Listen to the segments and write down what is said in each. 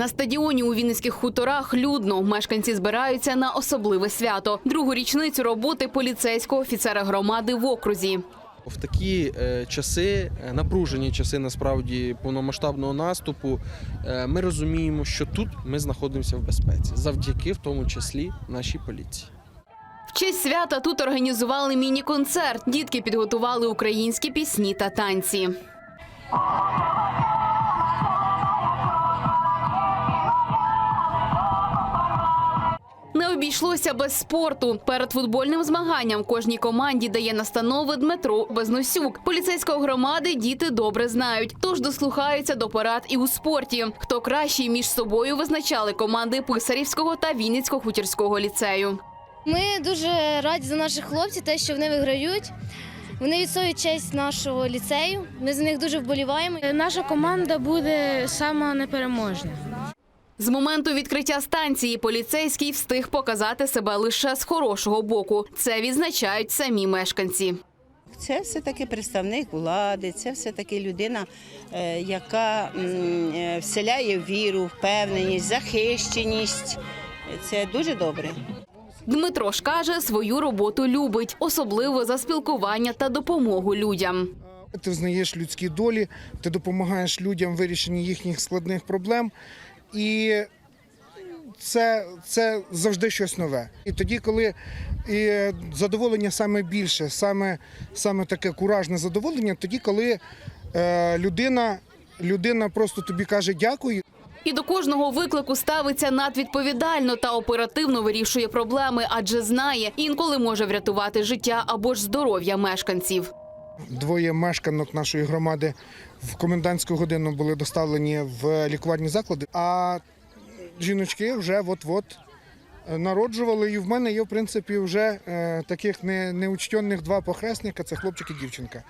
На стадіоні у Вінницьких хуторах людно мешканці збираються на особливе свято другу річницю роботи поліцейського офіцера громади в окрузі. В такі е, часи, е, напружені часи насправді повномасштабного наступу, е, ми розуміємо, що тут ми знаходимося в безпеці, завдяки в тому числі нашій поліції. В честь свята тут організували міні-концерт. Дітки підготували українські пісні та танці. Не обійшлося без спорту. Перед футбольним змаганням кожній команді дає настанови Дмитро Безносюк. Поліцейської громади діти добре знають, тож дослухаються до порад і у спорті. Хто кращий між собою визначали команди Писарівського та Вінницького хутірського ліцею. Ми дуже раді за наших хлопців, те, що вони виграють. Вони відстоюють честь нашого ліцею. Ми за них дуже вболіваємо. Наша команда буде сама непереможна. З моменту відкриття станції поліцейський встиг показати себе лише з хорошого боку. Це відзначають самі мешканці. Це все-таки представник влади, це все-таки людина, е, яка е, вселяє віру, впевненість, захищеність. Це дуже добре. Дмитро ж каже, свою роботу любить, особливо за спілкування та допомогу людям. Ти взнаєш людські долі, ти допомагаєш людям в вирішенні їхніх складних проблем, і це, це завжди щось нове. І тоді, коли і задоволення саме більше, саме, саме таке куражне задоволення, тоді, коли е, людина, людина просто тобі каже дякую. І до кожного виклику ставиться надвідповідально та оперативно вирішує проблеми, адже знає, інколи може врятувати життя або ж здоров'я мешканців. Двоє мешканок нашої громади в комендантську годину були доставлені в лікувальні заклади, а жіночки вже от-от народжували. І в мене є, в принципі, вже е, таких не, неучтенних два похресника це хлопчик і дівчинка.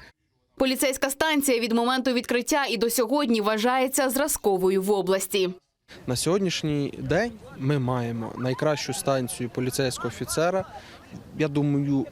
Поліцейська станція від моменту відкриття і до сьогодні вважається зразковою в області. На сьогоднішній день ми маємо найкращу станцію поліцейського офіцера. Я думаю,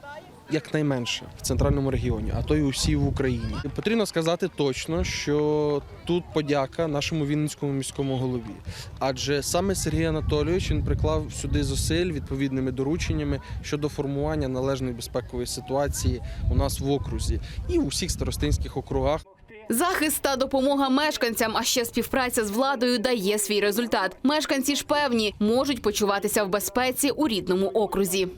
якнайменше в центральному регіоні, а то й усі в Україні. Потрібно сказати точно, що тут подяка нашому вінницькому міському голові. Адже саме Сергій Анатолійович він приклав сюди зусиль відповідними дорученнями щодо формування належної безпекової ситуації у нас в окрузі і у всіх старостинських округах. Захист та допомога мешканцям, а ще співпраця з владою дає свій результат. Мешканці ж певні можуть почуватися в безпеці у рідному окрузі.